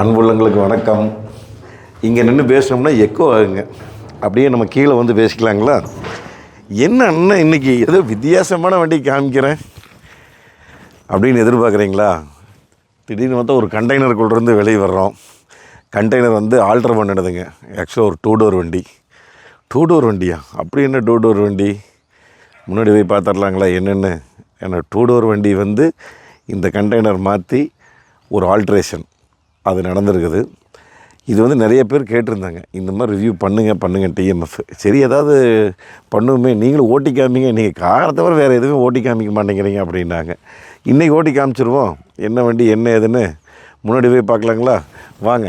அன்புள்ளங்களுக்கு வணக்கம். இங்கே நின்று பேசினோம்னா எக்கோ ஆகுங்க. அப்படியே நம்ம கீழே வந்து பேசிக்கலாங்களா? என்ன அண்ணன் இன்றைக்கி ஏதோ வித்தியாசமான வண்டி காமிக்கிறேன். அப்படின்னு எதிர்பார்க்குறீங்களா? திடீர்னு பார்த்தா ஒரு கண்டெய்னருக்குள்ளேருந்து வெளியே வர்றோம். கண்டெய்னர் வந்து ஆல்ட்ரு பண்ணிடுதுங்க. ஆக்சுவலாக ஒரு டூ டோர் வண்டி. டூ டோர் வண்டியா? அப்படி என்ன டூ டோர் வண்டி? முன்னாடி போய் பார்த்துடலாங்களா என்னென்னு? ஏன்னா டூ டோர் வண்டி வந்து இந்த கண்டெய்னர் மாற்றி ஒரு ஆல்ட்ரேஷன் அது நடந்திருக்குது. இது வந்து நிறைய பேர் கேட்டிருந்தாங்க. இந்த மாதிரி ரிவ்யூ பண்ணுங்கள் பண்ணுங்கள் டிஎம்எஃப் சரி ஏதாவது பண்ணுவோமே. நீங்களும் ஓட்டி காமிங்க. நீங்கள் காரை தவிர வேறு எதுவுமே ஓட்டி காமிக்க மாட்டேங்கிறீங்க அப்படின்னாங்க. இன்றைக்கி ஓட்டி காமிச்சிருவோம். என்ன வண்டி என்ன ஏதுன்னு. முன்னாடி போய் பார்க்கலாங்களா? வாங்க.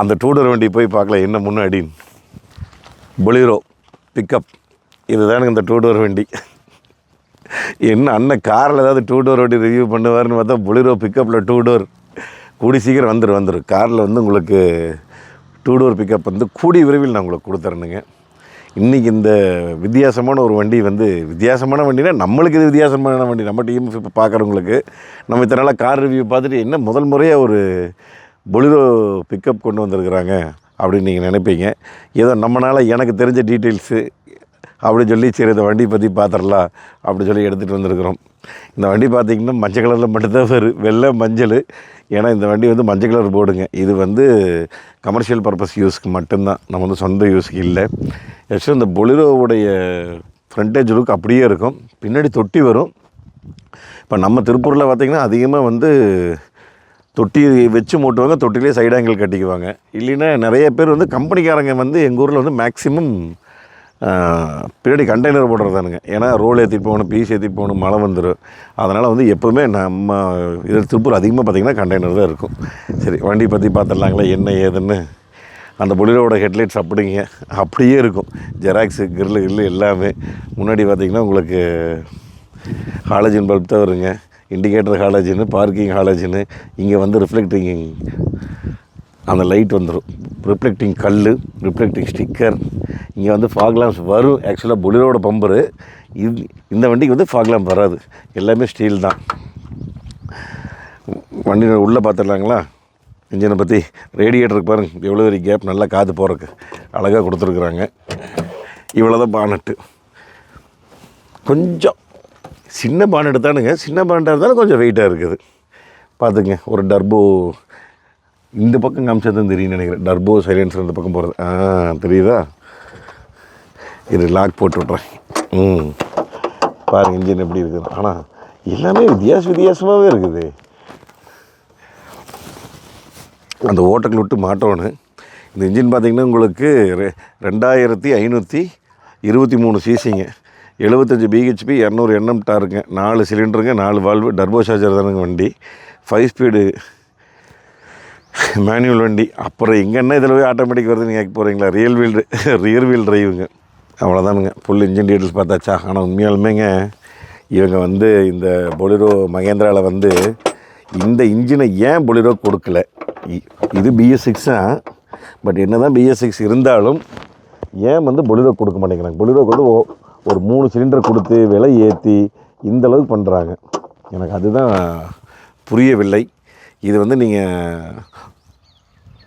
அந்த டூடர் வண்டி போய் பார்க்கலாம். என்ன முன்னாடின்னு. பொலிரோ பிக்கப் இதுதானுங்க இந்த டூ டோர் வண்டி. என்ன அண்ணன் காரில் ஏதாவது டூ டோர் வண்டி ரிவ்யூ பண்ணுவார்னு பார்த்தா பொலிரோ பிக்கப்பில் டூ டோர் கூடி சீக்கிரம் வந்துடும் வந்துடும் காரில் வந்து உங்களுக்கு டூ டோர் பிக்கப் வந்து கூடி விரைவில் நான் உங்களுக்கு கொடுத்துறேனுங்க. இன்றைக்கி இந்த வித்தியாசமான ஒரு வண்டி வந்து வித்தியாசமான வண்டினா நம்மளுக்கு இது வித்தியாசமான வண்டி நம்ம டீம் இப்போ பார்க்குறவங்களுக்கு நம்ம இத்தனை நாளாக கார் ரிவ்யூ பார்த்துட்டு என்ன முதல் முறையாக ஒரு பொலிரோ பிக்கப் கொண்டு வந்திருக்கிறாங்க அப்படின்னு நீங்கள் நினைப்பீங்க. ஏதோ நம்மளால் எனக்கு தெரிஞ்ச டீட்டெயில்ஸு அப்படி சொல்லி சரி இந்த வண்டி பற்றி பார்த்துடலாம் அப்படி சொல்லி எடுத்துகிட்டு வந்திருக்கிறோம். இந்த வண்டி பார்த்திங்கன்னா மஞ்சள் கலரில் மட்டும்தான் வரும் வெள்ளை மஞ்சள். ஏன்னா இந்த வண்டி வந்து மஞ்சள் கலர் போர்டுங்க இது வந்து கமர்ஷியல் பர்பஸ் யூஸ்க்கு மட்டும்தான். நம்ம வந்து சொந்த யூஸ்க்கு இல்லை. ஆக்சுவலாக இந்த பொலிரோவுடைய ஃப்ரண்டேஜ் லுக் அப்படியே இருக்கும். பின்னாடி தொட்டி வரும். இப்போ நம்ம திருப்பூரில் பார்த்திங்கன்னா அதிகமாக வந்து தொட்டி வச்சு மூட்டுவாங்க. தொட்டிலே சைடு ஆங்கிள் கட்டிக்குவாங்க. இல்லைன்னா நிறைய பேர் வந்து கம்பெனிக்காரங்க வந்து எங்கள் ஊரில் வந்து மேக்ஸிமம் பின்னாடி கண்டெய்னர் போடுறதானுங்க ஏன்னா ரோல் ஏற்றிட்டு போகணும் பீஸ் ஏற்றிட்டு போகணும் மழை வந்துடும் அதனால் வந்து எப்போவுமே நம்ம இது திருப்பூர் அதிகமாக பார்த்திங்கன்னா கண்டெய்னர் தான் இருக்கும். சரி வண்டி பற்றி பார்த்துடலாங்களே என்ன ஏதுன்னு? அந்த பொலிரோட ஹெட்லைட்ஸ் அப்படிங்க. அப்படியே இருக்கும். ஜெராக்ஸு கிரில் கிரில் எல்லாமே. முன்னாடி பார்த்திங்கன்னா உங்களுக்கு ஹாலஜின் பல்ப் தான் வருங்க. இண்டிகேட்டர் ஹாலஜின்னு பார்க்கிங் ஹாலஜின்னு இங்கே வந்து ரிஃப்ளெக்டிங் அந்த லைட் வந்துடும் ரிஃப்ளெக்டிங் கல் ரிஃப்ளெக்டிங் ஸ்டிக்கர் இங்கே வந்து ஃபாக்லாம்ஸ் வரும். ஆக்சுவலாக பொலிரோட பம்பரு. இது இந்த வண்டிக்கு வந்து ஃபாக்லாம் வராது. எல்லாமே ஸ்டீல் தான். வண்டி உள்ளே பார்த்துடலாங்களா இன்ஜினை பற்றி ரேடியேட்டருக்கு பாருங்க. எவ்வளோ பெரிய கேப் நல்லா காற்று போகிறக்கு அழகாக கொடுத்துருக்குறாங்க. இவ்வளோ தான் பானட்டு கொஞ்சம் சின்ன பானட்டு தானுங்க சின்ன பானட்டாக இருந்தாலும் கொஞ்சம் வெயிட்டாக இருக்குது. பார்த்துங்க ஒரு டர்போ இந்த பக்கம் காமிச்சதும் தெரியும் நினைக்கிறேன். டர்போ சைலன்சர் இந்த பக்கம் போகிறது ஆ தெரியுதா? இது லாக் போட்டு விட்றேன் ம். பாருங்க இன்ஜின் எப்படி இருக்குது ஆனால் எல்லாமே வித்தியாச வித்தியாசமாகவே இருக்குது. அந்த ஓட்டக்கள் விட்டு மாட்டோன்னு. இந்த இன்ஜின் பார்த்திங்கன்னா உங்களுக்கு ரெ- ரெண்டாயிரத்தி ஐநூற்றி இருபத்தி மூணு சிசிங்க. எழுபத்தஞ்சு பிஹெச்பி இரநூறு எண்ணம் டாருங்க நாலு சிலிண்டருங்க நாலு வால்வு டர்போ சார்ஜர் தானுங்க வண்டி. ஃபைவ் ஸ்பீடு மேனுவல் வண்டி. அப்புறம் எங்கன்னா இதில் போய் ஆட்டோமேட்டிக் வருதுன்னு கேட்க போகிறீங்களா ரியல் வீல் ரியர் வீல் டிரைவுங்க அவ்வளோதானுங்க ஃபுல் இன்ஜின் டீட்டெயில்ஸ் பார்த்தாச்சா? ஆனால் உண்மையாலுமேங்க இவங்க வந்து இந்த பொலிரோ மகேந்திராவில் வந்து இந்த இன்ஜினை ஏன் பொலிரோ கொடுக்கல? இ- இது பிஎஸ் சிக்ஸா பட் என்ன தான் பிஎஸ் சிக்ஸ் இருந்தாலும் ஏன் வந்து பொலிரோ கொடுக்க மாட்டேங்கிறாங்க? பொலிரோக்கு வந்து ஒரு மூணு சிலிண்டர் கொடுத்து விலை ஏற்றி இந்தளவுக்கு பண்ணுறாங்க எனக்கு அதுதான் புரியவில்லை. இது வந்து நீங்கள்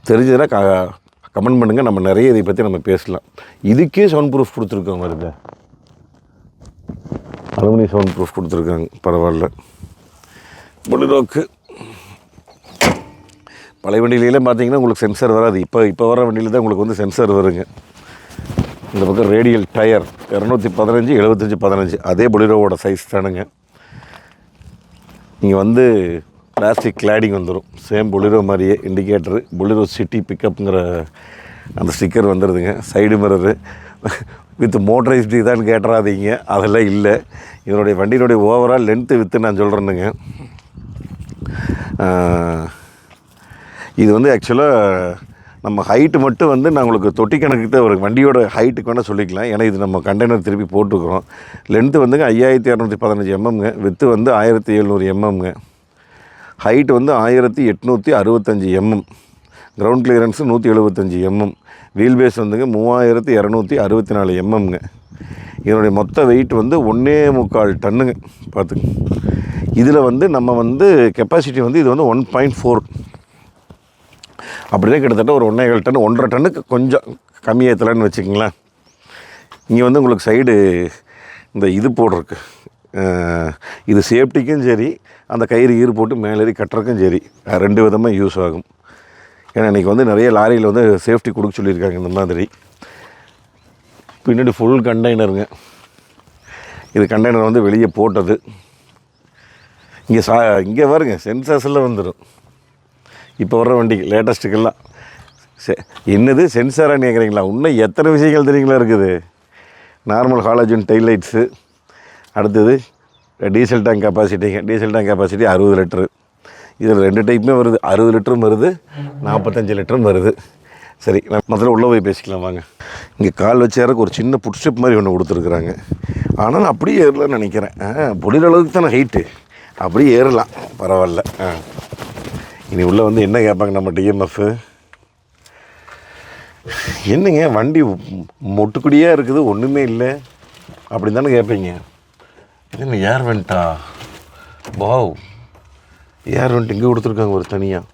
தெரிஞ்சதுன்னா க கமெண்ட் பண்ணுங்கள் நம்ம நிறைய இதை பற்றி நம்ம பேசலாம். இதுக்கே சவுண்ட் ப்ரூஃப் கொடுத்துருக்கோங்க வருது அலுமினி சவுண்ட் ப்ரூஃப் கொடுத்துருக்காங்க. பரவாயில்ல. பொலிரோக்கு பழைய வண்டியிலலாம் பார்த்தீங்கன்னா உங்களுக்கு சென்சார் வராது. இப்போ இப்போ வர வண்டியில் தான் உங்களுக்கு வந்து சென்சார் வருங்க. இந்த பக்கம் ரேடியல் டயர் இரநூத்தி பதினஞ்சு எழுபத்தஞ்சி பதினஞ்சு. அதே பொலிரோவோட சைஸ் தானுங்க. நீங்கள் வந்து பிளாஸ்டிக் கிளாடிங் வந்துடும் சேம் பொலிரோ மாதிரியே இண்டிகேட்டரு பொலிரோ சிட்டி பிக்கப்புங்கிற அந்த ஸ்டிக்கர் வந்துடுதுங்க சைடு மிரரு வித் மோட்டரைஸ்டு இதான்னு கேட்டுறாதீங்க. அதெல்லாம் இல்லை. இதனுடைய வண்டியினுடைய ஓவரால் லென்த்து வித்து நான் சொல்கிறேனுங்க இது வந்து ஆக்சுவலாக நம்ம ஹைட்டு மட்டும் வந்து நான் உங்களுக்கு தொட்டி கணக்கு தான் ஒரு வண்டியோட ஹைட்டுக்கு வேணால் சொல்லிக்கலாம். ஏன்னா இது நம்ம கண்டெய்னர் திருப்பி போட்டுக்கிறோம் லென்த்து வந்துங்க ஐயாயிரத்தி இரநூத்தி பதினஞ்சு எம்எம்ங்க வித்து வந்து ஆயிரத்தி எழுநூறு எம்எம்ங்க ஹைட் வந்து ஆயிரத்தி எட்நூற்றி அறுபத்தஞ்சி எம்எம் கிரவுண்ட் கிளியரன்ஸு நூற்றி எழுபத்தஞ்சி எம்எம் வீல் பேஸ் வந்துங்க மூவாயிரத்தி இரநூத்தி அறுபத்தி நாலு எம்எம்ங்க இதனுடைய மொத்த வெயிட் வந்து ஒன்றே முக்கால் டன்னுங்க. பார்த்துங்க. இதில் வந்து நம்ம வந்து கெப்பாசிட்டி வந்து இது வந்து ஒன் பாயிண்ட் ஃபோர் அப்படியே கிட்டத்தட்ட ஒரு ஒன்றேகால் ஏழு டன் ஒன்றரை டன்னுக்கு கொஞ்சம் கம்மியேற்றலன்னு வச்சுக்கங்களேன். இங்கே வந்து உங்களுக்கு சைடு இந்த இது போடுறக்கு இது சேஃப்டிக்கும் சரி அந்த கயிறு ஈறு போட்டு மேலேறி கட்டுறக்கும் சரி ரெண்டு விதமாக யூஸ் ஆகும். ஏன்னா இன்றைக்கி வந்து நிறைய லாரியில் வந்து சேஃப்டி கொடுக்க சொல்லியிருக்காங்க இந்த மாதிரி. பின்னாடி ஃபுல் கண்டெய்னருங்க இது கண்டெய்னர் வந்து வெளியே போட்டது. இங்கே சா இங்கே பாருங்க சென்சார்ஸில் வந்துடும் இப்போ வர்ற வண்டிக்கு லேட்டஸ்ட்டுக்கெல்லாம் செ என்னது சென்சாராக கேட்குறீங்களா இன்னும் எத்தனை விஷயங்கள் தெரியுங்களா இருக்குது? நார்மல் ஹாலஜன் டைலைட்ஸு லைட்ஸு அடுத்தது டீசல் டேங்க் கெப்பாசிட்டிங்க டீசல் டேங்க் கெப்பாசிட்டி அறுபது லிட்டரு இதில் ரெண்டு டைப்புமே வருது. அறுபது லிட்டரும் வருது நாற்பத்தஞ்சு லிட்டரும் வருது. சரி நான் முதல்ல உள்ளே போய் பேசிக்கலாம் வாங்க. இங்கே கால் வச்சு ஒரு சின்ன புட் ஸ்டெப் மாதிரி ஒன்று கொடுத்துருக்குறாங்க. ஆனால் நான் அப்படியே ஏறலாம்னு நினைக்கிறேன். ஆ முடிகிற அளவுக்கு தானே ஹைட்டு அப்படியே ஏறலாம். பரவாயில்ல. ஆ. இனி உள்ளே வந்து என்ன கேட்பாங்க நம்ம டிஎம்எஃப் என்னங்க வண்டி மொட்டுக்குடியாக இருக்குது ஒன்றுமே இல்லை. அப்படின்னு தானே கேட்பீங்க? என்ன ஏர் வெண்ட்டா வாவ். ஏர் வெண்ட் இங்கே கொடுத்துருக்காங்க ஒரு தனியாக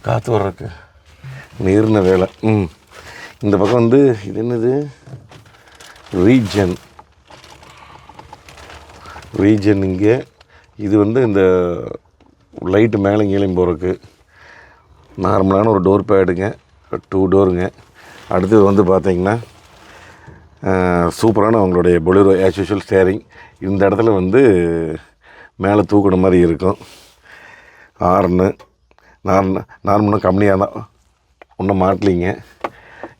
காற்று வர்றதுக்கு. நீர்ன வேலை. ம். இந்த பக்கம் வந்து இது என்னது? ரீஜன். ரீஜன் இங்கே. இது வந்து இந்த லைட்டு மேலே கீழையும் போகிறதுக்கு நார்மலான ஒரு டோர் பேடுங்க. டூ டோருங்க. அடுத்தது வந்து பார்த்தீங்கன்னா சூப்பரான அவங்களுடைய பொலிரோ ஆஸ் யூஷுவல் ஸ்டேரிங் இந்த இடத்துல வந்து மேலே தூக்குன மாதிரி இருக்கும். ஹார்னு நான் முன்ன கம்மியாக தான் ஒன்றும் மாட்டலிங்க.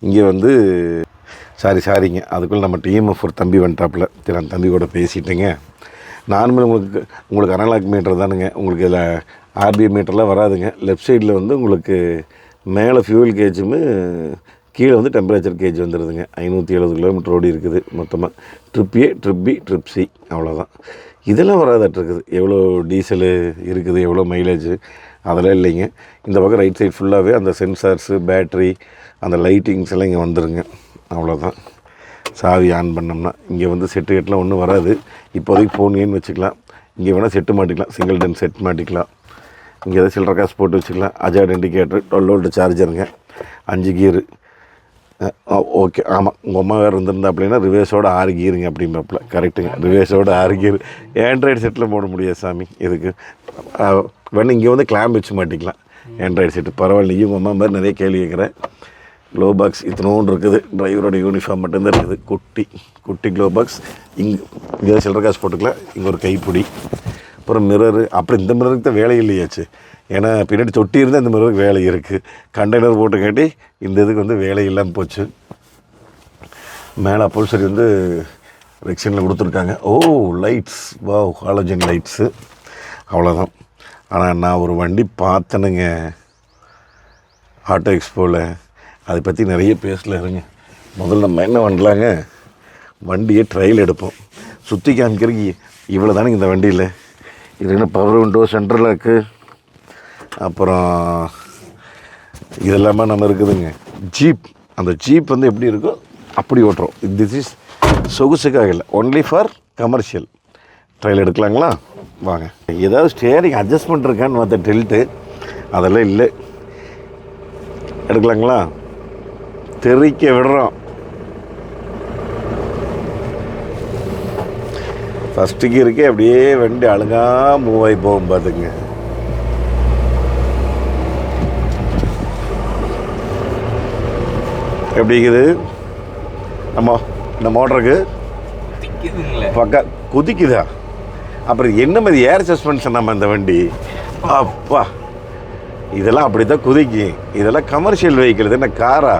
இங்கே வந்து சாரி சாரிங்க. அதுக்குள்ளே நம்ம டிஎம்எஃப் ஒரு தம்பி வந்துட்டாப்புல. சரி அந்த தம்பி கூட பேசிட்டேங்க. நார்மல் உங்களுக்கு உங்களுக்கு அனலாக் மீட்டர் தானுங்க. உங்களுக்கு இதில் ஆர்பிஐ மீட்டர்லாம் வராதுங்க. லெஃப்ட் சைடில் வந்து உங்களுக்கு மேலே ஃபியூல் கேஜுமே கீழே வந்து டெம்பரேச்சர் கேஜ் வந்துடுதுங்க ஐநூற்றி எழுபது கிலோமீட்டர் ஓடி இருக்குது. மொத்தமாக trip A trip B trip C அவ்வளோதான் இதெல்லாம் வராதாட்டு இருக்குது. எவ்வளோ டீசலு இருக்குது எவ்வளோ மைலேஜ் அதெல்லாம் இல்லைங்க. இந்த பக்கம் ரைட் சைடு ஃபுல்லாகவே அந்த சென்சார்ஸு பேட்ரி அந்த லைட்டிங்ஸ் எல்லாம் இங்கே வந்துடுங்க அவ்வளோதான் சாவி ஆன் பண்ணோம்னா இங்கே வந்து செட்டு கெட்டெலாம் ஒன்றும் வராது. இப்போதைக்கு ஃபோன் வச்சுக்கலாம். இங்கே வேணால் செட்டு மாட்டிக்கலாம். சிங்கிள் டென் செட் மாட்டிக்கலாம். இங்கே ஏதாவது சில்லற காசு போட்டு வச்சுக்கலாம். அஜாட் இண்டிகேட்டர் டுவெல் வோல்ட் சார்ஜருங்க அஞ்சு கீரு ஓகே. ஆமாம் உங்கள் அம்மா வேறு இருந்திருந்தா அப்படின்னா ரிவேர்ஸோட ஆறு அப்படிம்பாப்பில். அப்படிம்பாப்புல கரெக்டுங்க ரிவேர்ஸோட ஆறு ஆண்ட்ராய்டு செட்டில் போட முடியாது சாமி இதுக்கு. வேணும் இங்கே வந்து கிளாம்ப் வச்சு மாட்டிக்கலாம். ஆண்ட்ராய்டு செட்டு பரவாயில்ல நீயும் உங்கள் அம்மா மாதிரி நிறைய கேள்வி கேட்குறேன் க்ளோ பாக்ஸ் இத்தனோண்டு இருக்குது. டிரைவரோட யூனிஃபார்ம் மட்டும்தான் இருக்குது. குட்டி குட்டி க்ளோ பாக்ஸ் இங்கே இங்கே சில்லற காசு போட்டுக்கலாம். இங்கே ஒரு கைப்பிடி. அப்புறம் மிரரு அப்புறம் இந்த மிரருக்கு தான் வேலை இல்லையாச்சு. ஏன்னா பின்னாடி தொட்டி இருந்தால் இந்த மிரருக்கு வேலை இருக்குது கண்டெய்னர் போட்டு காட்டி இந்த இதுக்கு வந்து வேலை இல்லாமல் போச்சு. மேலே அப்போல்சரி வந்து ரெக்ஷனில் கொடுத்துருக்காங்க. ஓ லைட்ஸ் வா ஹாலஜன் லைட்ஸு அவ்வளோதான் ஆனால் நான் ஒரு வண்டி பார்த்தனுங்க. ஆட்டோ எக்ஸ்போவில் அதை பற்றி நிறைய பேசல இருங்க. முதல்ல நம்ம என்ன பண்ணலாங்க? வண்டியை ட்ரையல் எடுப்போம். சுற்றி காமிக்கிறதுக்கு இவ்வளோ தானே இந்த வண்டியில். இது என்ன பவர் விண்டோ சென்ட்ரல் லாக்கு அப்புறம் இதெல்லாமே நம்ம இருக்குதுங்க. ஜீப் அந்த ஜீப் வந்து எப்படி இருக்கோ அப்படி ஓட்டுறோம். திஸ் இஸ் சொகுசுக்காக இல்லை ஒன்லி ஃபார் கமர்ஷியல் ட்ரையல் எடுக்கலாங்களா? வாங்க. ஏதாவது ஸ்டேரிங் அட்ஜஸ்ட்மெண்ட் இருக்கான்னு மற்ற டெல்ட்டு அதெல்லாம் இல்லை. எடுக்கலாங்களா? தெறிக்க விடுறோம். ஃபஸ்ட்டுக்கு கீருக்கே அப்படியே வண்டி அழுகா மூவ் ஆகி போகும் பார்த்துங்க எப்படி இருக்குது? நம்ம இந்த மோட்டருக்கு பக்கா குதிக்குதா? அப்புறம் என்ன மாதிரி ஏர் சஸ்பென்ஷன் நம்ம இந்த வண்டி? அப்பா இதெல்லாம் அப்படி தான் குதிக்கும் இதெல்லாம் கமர்ஷியல் வெஹிக்கிள் இது என்ன காரா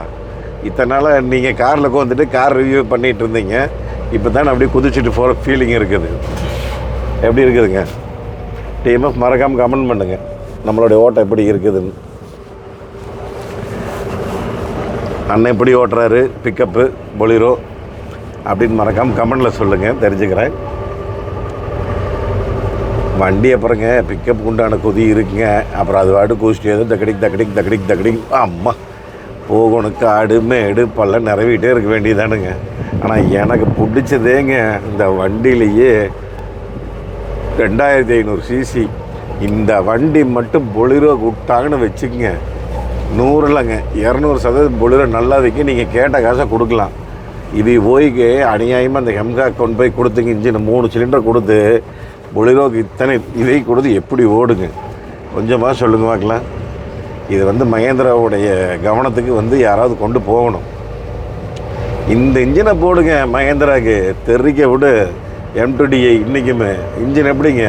இத்தனை நாளாக நீங்கள் காரில் உட்காந்துட்டு கார் ரிவ்யூ பண்ணிகிட்டு இருந்தீங்க. இப்போ தான் அப்படியே குதிச்சுட்டு போகிற ஃபீலிங் இருக்குது. எப்படி இருக்குதுங்க? டிஎம்எஃப் மறக்காமல் கமெண்ட் பண்ணுங்க. நம்மளுடைய ஓட்டம் எப்படி இருக்குதுன்னு. அண்ணன் எப்படி ஓட்டுறாரு? பிக்கப்பு பொலிரோ அப்படின்னு மறக்காமல் கமெண்டில் சொல்லுங்கள் தெரிஞ்சுக்கிறேன். வண்டி அப்புறங்க பிக்கப் உண்டான கொதி இருக்குங்க. அப்புறம் அது வாட்டு குதிச்சுட்டு ஏதோ தக்கடிக் தக்கடிக் தக்கடிக் தக்கடிக் அம்மா போகணும் காடு மேடு பள்ளம் நிறவிட்டே இருக்க வேண்டியதானுங்க. ஆனால் எனக்கு பிடிச்சதேங்க இந்த வண்டியிலேயே ரெண்டாயிரத்தி ஐநூறு சிசி இந்த வண்டி மட்டும் பொலிரோ விட்டாங்கன்னு வச்சுக்கங்க. நூறு இல்லைங்க இரநூறு சதவீதம் பொலிரோ நல்லா நீங்கள் கேட்ட காசை கொடுக்கலாம். இது போய்க்கு அநியாயமாக அந்த ஹெம்கா கொண்டு போய் கொடுத்துங்க இன்ஜின் மூணு சிலிண்டர் கொடுத்து பொலிரோக்கு இத்தனை இதை கொடுத்து எப்படி ஓடுங்க? கொஞ்சமாக சொல்லுங்க பார்க்கலாம். இது வந்து மகேந்திராவுடைய கவனத்துக்கு வந்து யாராவது கொண்டு போகணும். இந்த இன்ஜினை போடுங்க மகேந்திராவுக்கு தெரிக்க விடு. எம்டுடிஐ இன்றைக்குமே இன்ஜின் எப்படிங்க?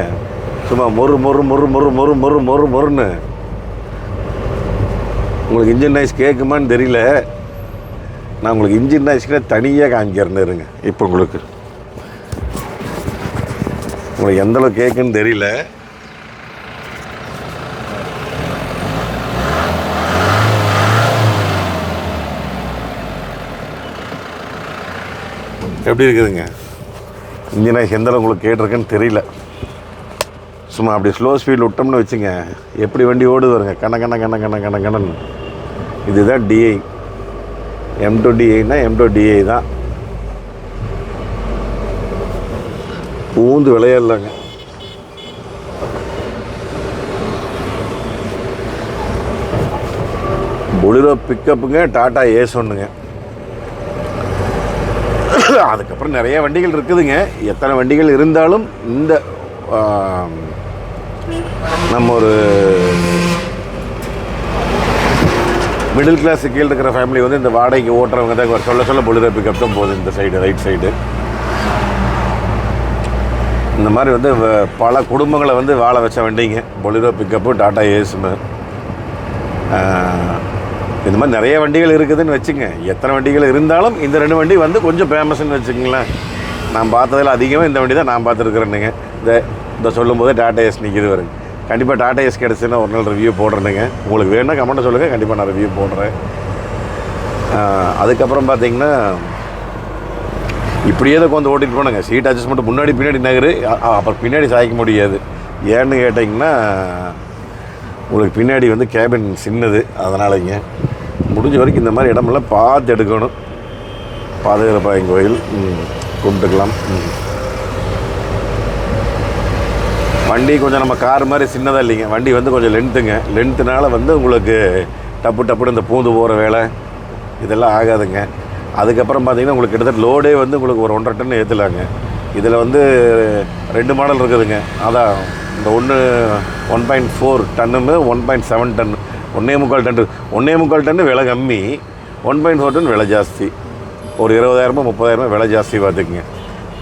சும்மா மொறு மொறு மொறு மொறு மொறு மொறு மொறு மொறுன்னு உங்களுக்கு இன்ஜின் நாய்ஸ் கேட்குமான்னு தெரியல. நான் உங்களுக்கு இன்ஜின் நாய்ஸ்க்கு தனியாக காமிக்கிறேன்னு இருங்க. இப்போ உங்களுக்கு. உங்களுக்கு எந்தளவு கேட்குன்னு தெரியல. எப்படி இருக்குதுங்க? இன்ஜின் நாய்ஸ் எந்த அளவுக்கு உங்களுக்கு கேட்டிருக்குன்னு தெரியல. சும்மா அப்படி ஸ்லோ ஸ்பீடில் விட்டோம்னு வச்சுங்க எப்படி வண்டி ஓடுது வருங்க கண்ண கண்ண கண்ண கண்ண கண்ண கண்ணன் இதுதான் டிஐ எம் டு டிஐனா எம் டு டிஐ தான். பூந்து விளையாடலாங்க பொலிரோ பிக்கப்புங்க டாட்டா ஏஸ் ஒன்றுங்க அதுக்கப்புறம் நிறைய வண்டிகள் இருக்குதுங்க. எத்தனை வண்டிகள் இருந்தாலும் இந்த நம்ம ஒரு மிடில் கிளாஸ் கீழே இருக்கிற ஃபேமிலி வந்து இந்த வாடகைக்கு ஓட்டுறவங்க தான் சொல்ல சொல்ல பொழுது பிக்கப் தான் போகுது இந்த சைடு ரைட் சைடு இந்த மாதிரி வந்து வ- பல குடும்பங்களை வந்து வாழ வச்ச வண்டிங்க. பொலிரோ பிக்கப்பு டாடா ஏசுமு. இந்த மாதிரி நிறைய வண்டிகள் இருக்குதுன்னு வச்சுங்க. எத்தனை வண்டிகள் இருந்தாலும் இந்த ரெண்டு வண்டி வந்து கொஞ்சம் ஃபேமஸ்ன்னு வச்சுக்கங்களேன். நான் பார்த்ததில் அதிகமாக இந்த வண்டி தான் நான் பார்த்துருக்குறேனுங்க இந்த இந்த சொல்லும்போது டாட்டா டாடா ஏஸ் நிற்கிது வரும் கண்டிப்பாக டாடா ஏஸ் கிடச்சுன்னா ஒரு நாள் ரிவ்யூ போடுறேனுங்க உங்களுக்கு வேணும்னா கமெண்ட்டை சொல்லுங்கள் கண்டிப்பாக நான் ரிவ்யூ போடுறேன். அதுக்கப்புறம் பார்த்தீங்கன்னா இப்படியே தான் கொஞ்சம் ஓட்டிகிட்டு போனாங்க. சீட் அட்ஜஸ்ட்மெண்ட் முன்னாடி பின்னாடி நகரு. அப்புறம் பின்னாடி சாய்க்க முடியாது. ஏன்னு கேட்டிங்கன்னா உங்களுக்கு பின்னாடி வந்து கேபின் சின்னது. அதனாலங்க முடிஞ்ச வரைக்கும் இந்த மாதிரி இடமெல்லாம் பார்த்து எடுக்கணும். பாதுகாப்பாயின் கோயில். ம், கும்பிட்டுக்கலாம் ம். வண்டி கொஞ்சம் நம்ம கார் மாதிரி சின்னதாக இல்லைங்க. வண்டி வந்து கொஞ்சம் லென்த்துங்க லென்த்துனால வந்து உங்களுக்கு டப்பு டப்புன்னு இந்த பூந்து போகிற வேலை இதெல்லாம் ஆகாதுங்க. அதுக்கப்புறம் பார்த்தீங்கன்னா உங்களுக்கு கிட்டத்தட்ட லோடே வந்து உங்களுக்கு ஒரு ஒன்றரை டன் ஏற்றலாங்க இதில் வந்து ரெண்டு மாடல் இருக்குதுங்க. அதான் இந்த ஒன்று ஒன் பாயிண்ட் ஃபோர் டன்னுமே ஒன் பாயிண்ட் செவன் டன் ஒன்றே முக்கால் டன். ஒன்றே முக்கால் டன்னு விலை கம்மி. ஒன் பாயிண்ட் ஃபோர் டன் விலை ஜாஸ்தி. ஒரு இருபதாயிரமோ முப்பதாயிரமோ விலை ஜாஸ்தி பார்த்துக்குங்க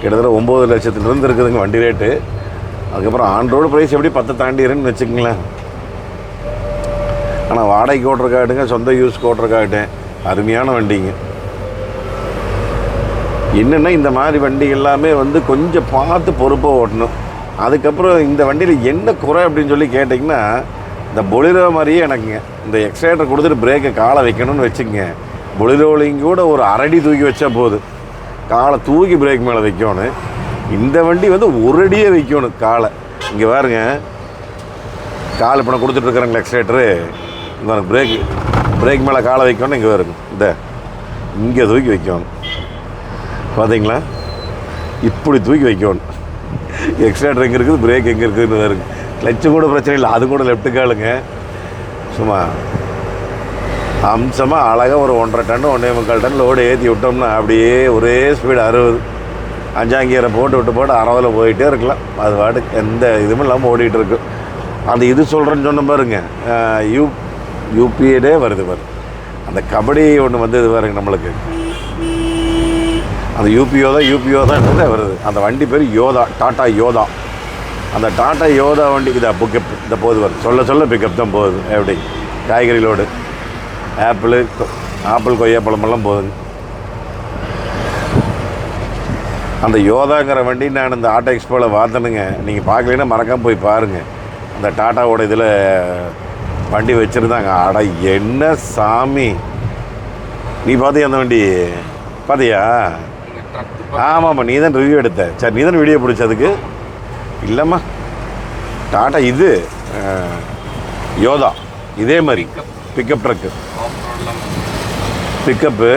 கிட்டத்தட்ட ஒம்பது லட்சத்துலேருந்து இருக்குதுங்க வண்டி ரேட்டு அதுக்கப்புறம் ஆன் ரோடு ப்ரைஸ் எப்படி பத்து தாண்டிடுன்னு வச்சுக்கங்களேன். ஆனால் வாடகைக்கு ஓட்டுறக்காட்டுங்க சொந்த யூஸ் ஓட்டுறக்காகட்டும் அருமையான வண்டிங்க. என்னென்னா இந்த மாதிரி வண்டி எல்லாமே வந்து கொஞ்சம் பார்த்து பொறுப்பாக ஓட்டணும். அதுக்கப்புறம் இந்த வண்டியில் என்ன குறை அப்படின்னு சொல்லி கேட்டிங்கன்னா இந்த பொலிரோ மாதிரியே எனக்குங்க. இந்த எக்ஸலேட்டர் கொடுத்துட்டு பிரேக்கை காலை வைக்கணும்னு வச்சுக்கங்க. பொலிரோலையும் கூட ஒரு அரடி தூக்கி வச்சா போதும். காலை தூக்கி பிரேக் மேலே வைக்கணும். இந்த வண்டி வந்து ஒரு அடியே வைக்கணும் காலை. இங்கே பாருங்க. கால் இப்போ நான் கொடுத்துட்ருக்குறேங்க எக்ஸ்லேட்டரு இந்த பிரேக் பிரேக் மேலே காலை வைக்கணும் இங்கே வருங்க இந்த இங்கே தூக்கி வைக்கணும். பார்த்தீங்களா இப்படி தூக்கி வைக்கணும். எக்ஸ்லேட்டர் எங்கே இருக்குது? பிரேக் எங்கே இருக்குதுன்னு வருங்க கிளச்சு கூட பிரச்சனை இல்லை. அது கூட லெஃப்ட்டு காலுங்க. சும்மா அம்சமாக அழகாக ஒரு ஒன்றரை டன் ஒன்றே முக்கால் டன் லோடு ஏற்றி விட்டோம்னா அப்படியே ஒரே ஸ்பீடு அறுபது. அஞ்சாங்கீரை போட்டு விட்டு போட்டு அறவில் போயிட்டே இருக்கலாம். அது பாட்டுக்கு எந்த இதுவும் இல்லாமல் ஓடிகிட்டு இருக்கு அந்த இது சொல்கிறேன்னு சொன்ன பாருங்க. யூ யூபிஏடே வருது பாரு. அந்த கபடி ஒன்று வந்து இது பாருங்க நம்மளுக்கு. அந்த யூபிஓ தான் யூபிஓ தான் வருது? அந்த வண்டி பேர் யோதா டாட்டா யோதா. அந்த டாட்டா யோதா வண்டி இதை பிக்கப் இந்த போது வருது சொல்ல சொல்ல பிக்கப் தான் போகுது. எப்படி? காய்கறி லோடு ஆப்பிள் ஆப்பிள் கொய்யாப்பழமெல்லாம் போகுதுங்க அந்த யோதாங்கிற வண்டி நான் இந்த ஆட்டோ எக்ஸ்போவில் வாத்தனுங்க நீங்கள் பார்க்கலன்னா மறக்காமல் போய் பாருங்கள் அந்த டாட்டாவோட இதில் வண்டி வச்சுருந்தாங்க. அட என்ன சாமி. நீ பார்த்தியா அந்த வண்டி? பார்த்தியா ஆமாம்மா நீ தான் ரிவ்யூ எடுத்த. சரி நீ தான் வீடியோ பிடிச்சதுக்கு இல்லைம்மா. டாட்டா இது யோதா. இதே மாதிரி. பிக்கப் ட்ரக்கு பிக்கப்பு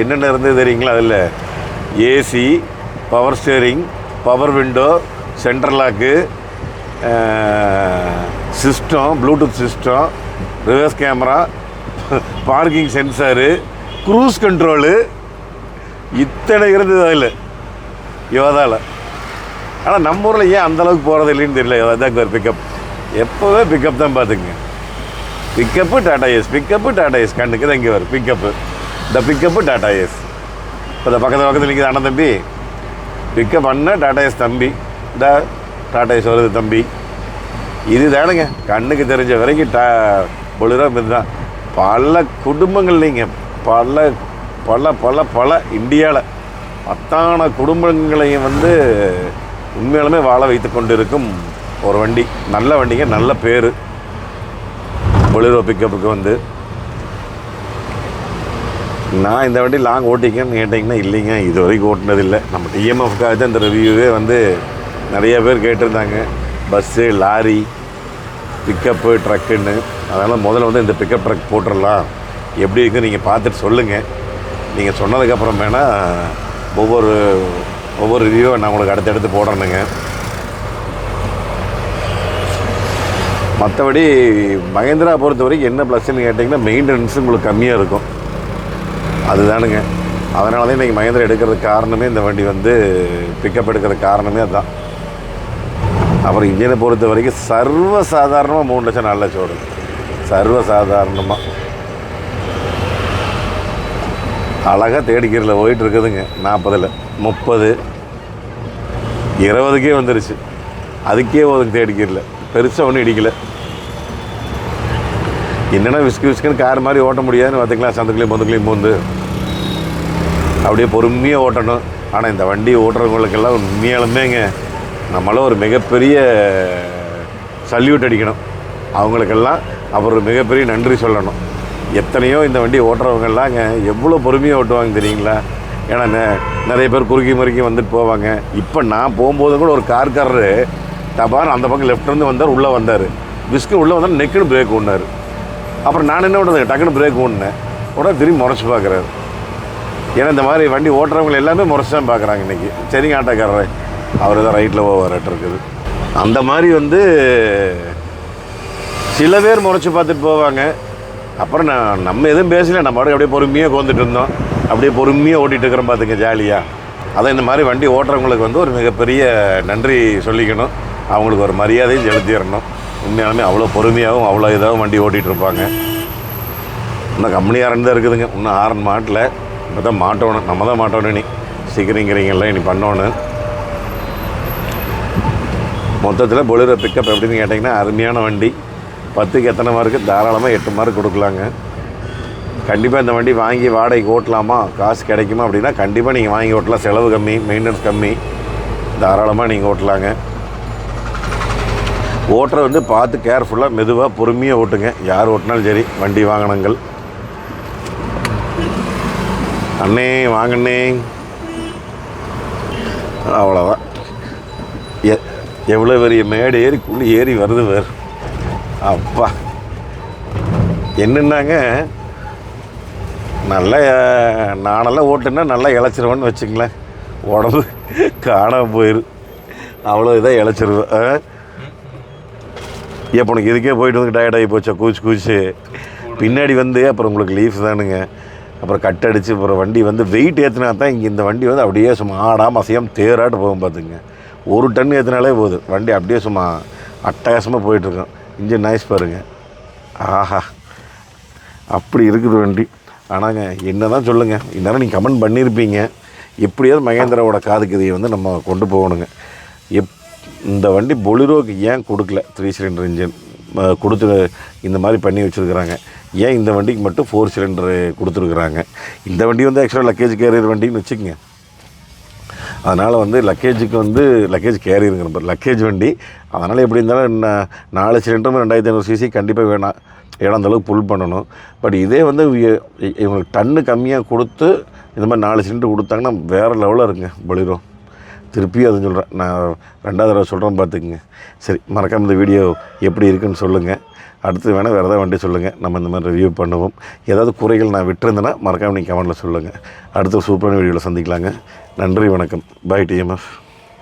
என்னென்ன இருந்தது தெரியுங்களா அதில்? AC power steering power window central lock system Bluetooth system reverse camera parking sensor cruise control. இத்தனை இருந்தது அதில் யோதாவில் ஆனால் நம்ம ஊரில் ஏன் அந்தளவுக்கு போகிறது இல்லைன்னு தெரியல யோதா. ஒரு பிக்கப் எப்போவே பிக்கப் தான் பார்த்துக்குங்க pickup Tata Ace pickup Tata Ace கண்ணுக்கு தான் இங்கே வரும். பிக்கப்பு இந்த பிக்கப்பு டாடா எஸ் இப்போ இந்த பக்கத்தில் பக்கத்தில் நிற்கிது அண்ணன் தம்பி. பிக்கப் பண்ண டாடா ஏஸ் தம்பி. இந்த டாடா ஏஸ் வருது தம்பி. இது தானுங்க கண்ணுக்கு தெரிஞ்ச வரைக்கும் டா பொழுதும் இதுதான் பல குடும்பங்கள் நீங்கள் பல பல பல பல இந்தியாவில் அத்தான குடும்பங்களையும் வந்து உண்மையாலுமே வாழ வைத்து கொண்டு இருக்கும் ஒரு வண்டி. நல்ல வண்டிங்க நல்ல பேர். பொலிரோ பிக்கப்புக்கு வந்து. நான் இந்த வண்டி லாங் ஓட்டிக்கன்னு கேட்டிங்கன்னா இல்லைங்க இது வரைக்கும் ஓட்டினதில்லை. நம்ம டிஎம்எஃப்காக தான் இந்த ரிவ்யூவே வந்து நிறைய பேர் கேட்டிருந்தாங்க. பஸ்ஸு லாரி பிக்கப்பு ட்ரக்குன்னு அதனால் முதல்ல வந்து இந்த பிக்கப் ட்ரக் போட்டுடலாம். எப்படி இருக்குன்னு நீங்கள் பார்த்துட்டு சொல்லுங்கள் நீங்கள் சொன்னதுக்கப்புறம் வேணால் ஒவ்வொரு ஒவ்வொரு ரிவ்யூவை நான் உங்களுக்கு அடுத்தடுத்து போடணுங்க மற்றபடி மகேந்திரா பொறுத்த வரைக்கும் என்ன ப்ளஸ்ன்னு கேட்டிங்கன்னா மெயின்டெனன்ஸ் உங்களுக்கு கம்மியாக இருக்கும். அதுதானுங்க. அதனால தான் இன்றைக்கி மகேந்திரா எடுக்கிறதுக்கு காரணமே இந்த வண்டி வந்து பிக்கப் எடுக்கிறதுக்கு காரணமே அதுதான். அப்புறம் இன்ஜினை பொறுத்த வரைக்கும் சர்வ சாதாரணமாக மூணு லட்சம் நாலு லட்சம் வரும் சர்வ சாதாரணமாக அழகாக தேடிக்கிறதுல போயிட்டு இருக்குதுங்க. நாற்பதில். முப்பது. இருபதுக்கே வந்துருச்சு. அதுக்கே ஒதுக்கு தேடிக்கிறல பெருசாக ஒன்றும் இடிக்கலை. என்னென்னா விஸ்கு விஸ்குன்னு கார் மாதிரி ஓட்ட முடியாதுன்னு பார்த்துக்கலாம். சந்துக்குள்ளேயும் பொந்துக்குள்ளேயும் போந்து. அப்படியே பொறுமையாக ஓட்டணும். ஆனால் இந்த வண்டி ஓட்டுறவங்களுக்கெல்லாம் உண்மையாலுமேங்க நம்மளும் ஒரு மிகப்பெரிய சல்யூட் அடிக்கணும். அவங்களுக்கெல்லாம் அப்புறம் மிகப்பெரிய நன்றி சொல்லணும். எத்தனையோ இந்த வண்டி ஓட்டுறவங்கெல்லாங்க எவ்வளோ பொறுமையாக ஓட்டுவாங்க தெரியுங்களா? ஏன்னா நெ- நிறைய பேர் குறுக்கி முறுக்கி வந்துட்டு போவாங்க. இப்போ நான் போகும்போது கூட ஒரு கார்காரரு தபார் அந்த பக்கம் லெஃப்ட்லேருந்து வந்தார் உள்ளே வந்தார். விஸ்கு உள்ளே வந்தால் நெக்குன்னு பிரேக் ஒன்றார் அப்புறம் நான் என்ன பண்ணுறது? டக்குன்னு பிரேக் ஓடினேன் உடனே திரும்பி முறைச்சி பார்க்குறாரு. ஏன்னா இந்த மாதிரி வண்டி ஓட்டுறவங்க எல்லாமே முறைச்சி தான் பார்க்குறாங்க இன்றைக்கி சரிங்க ஆட்டோக்காரர். அவர் தான் ரைட்டில் ஓவர்ட்டு இருக்குது. அந்த மாதிரி வந்து சில பேர் முறைச்சி பார்த்துட்டு போவாங்க. அப்புறம் நான் நம்ம எதுவும் பேசல. நம்ம பாட்டுக்கு அப்படியே பொறுமையாக கோந்துட்டு இருந்தோம். அப்படியே பொறுமையாக ஓட்டிகிட்டு இருக்கிறோம் பார்த்துங்க ஜாலியாக அதான் இந்த மாதிரி வண்டி ஓட்டுறவங்களுக்கு வந்து ஒரு மிகப்பெரிய நன்றி சொல்லிக்கணும். அவங்களுக்கு ஒரு மரியாதையும் செலுத்திடணும். உண்மையாலுமே அவ்வளோ பொறுமையாகவும் அவ்வளோ இதாகவும் வண்டி ஓட்டிகிட்டு இருப்பாங்க இன்னும் கம்பெனியாரன் தான் இருக்குதுங்க. இன்னும் ஆரன் மாட்டில். இப்போ தான் மாட்டணும். நம்ம தான் மாட்டணும் இனி. சீக்கிரங்கிறீங்கல்ல இனி பண்ணணும். மொத்தத்தில் பொலிரோ பிக்கப் எப்படின்னு கேட்டிங்கன்னா அருமையான வண்டி. பத்துக்கு எத்தனை மார்க்கு தாராளமாக எட்டு மார்க் கொடுக்கலாங்க. கண்டிப்பாக இந்த வண்டி வாங்கி வாடகைக்கு ஓட்டலாமா? காசு கிடைக்குமா அப்படின்னா கண்டிப்பாக நீங்கள் வாங்கி ஓட்டலாம். செலவு கம்மி மெயின்டெனன்ஸ் கம்மி. தாராளமாக நீங்கள் ஓட்டலாங்க. ஓட்டுற வந்து பார்த்து கேர்ஃபுல்லாக மெதுவாக பொறுமையாக ஓட்டுங்க. யார் ஓட்டினாலும் சரி வண்டி வாகனங்கள். அண்ணே வாங்கண்ணே. அவ்வளோதான் எ எவ்வளோ பெரிய மேடு ஏறி குழி ஏறி வருது வேறு அப்பா. என்னென்னாங்க நல்லா நானெல்லாம் ஓட்டுனா நல்லா இழைச்சிருவேன்னு வச்சுங்களேன் உடம்பு காணாமல் போயிடும் அவ்வளோ இதாக இழைச்சிருவேன் ஆ? இப்போ உனக்கு இதுக்கே போயிட்டு வந்து டயர்டாகி போச்சா? கூச்சு கூச்சு. பின்னாடி வந்து அப்புறம் உங்களுக்கு லீஃப் தானுங்க. அப்புறம் கட் அடிச்சு அப்புறம் வண்டி வந்து வெயிட் ஏற்றினா தான் இங்கே இந்த வண்டி வந்து அப்படியே சும்மா ஆடாம அசையாம தேராட்டு போகும் பார்த்துங்க ஒரு டன் ஏற்றினாலே போகுது வண்டி அப்படியே சும்மா அட்டகாசமாக போயிட்டுருக்கோம். இன்ஜின் நாய்ஸ் பாருங்க. ஆஹா. அப்படி இருக்குது வண்டி. ஆனாங்க என்ன தான் சொல்லுங்கள் இந்நேரம் நீங்கள் கமெண்ட் பண்ணியிருப்பீங்க எப்படியாவது மகேந்திராவோட காதுக்கு இதை வந்து நம்ம கொண்டு போகணுங்க. எப் இந்த வண்டி பொலிரோக்கு ஏன் கொடுக்கல? த்ரீ சிலிண்டர் இன்ஜின் கொடுத்து இந்த மாதிரி பண்ணி வச்சுருக்குறாங்க. ஏன் இந்த வண்டிக்கு மட்டும் ஃபோர் சிலிண்டரு கொடுத்துருக்குறாங்க? இந்த வண்டி வந்து ஆக்சுவலாக லக்கேஜ் கேரியர் வண்டின்னு வச்சுக்கோங்க. அதனால் வந்து லக்கேஜுக்கு வந்து லக்கேஜ் கேரியருங்கிற நம்ம லக்கேஜ் வண்டி அதனால் எப்படி இருந்தாலும் நா- நாலு சிலிண்டரும் ரெண்டாயிரத்தி ஐநூறு சிசி கண்டிப்பாக வேணாம். ஏன்னா அந்தளவுக்கு புல் பண்ணணும். பட் இதே வந்து இவங்களுக்கு டன்னு கம்மியாக கொடுத்து இந்த மாதிரி நாலு சிலிண்டர் கொடுத்தாங்கன்னா வேறு லெவலில் இருக்குங்க பொலிரோ திருப்பியும் அதை சொல்கிறேன் நான் ரெண்டாவது தடவை சொல்கிறேன் பார்த்துக்குங்க. சரி மறக்காமல் இந்த வீடியோ எப்படி இருக்குன்னு சொல்லுங்கள் அடுத்து வேணால் வேறு ஏதாவது வண்டி சொல்லுங்கள் நம்ம இந்த மாதிரி ரிவ்யூ பண்ணுவோம். ஏதாவது குறைகள் நான் விட்டுருந்தேன்னா மறக்காமல் நீங்கள் கமெண்ட்டில் சொல்லுங்கள் அடுத்த சூப்பரான வீடியோவில் சந்திக்கலாங்க. நன்றி வணக்கம். By TMF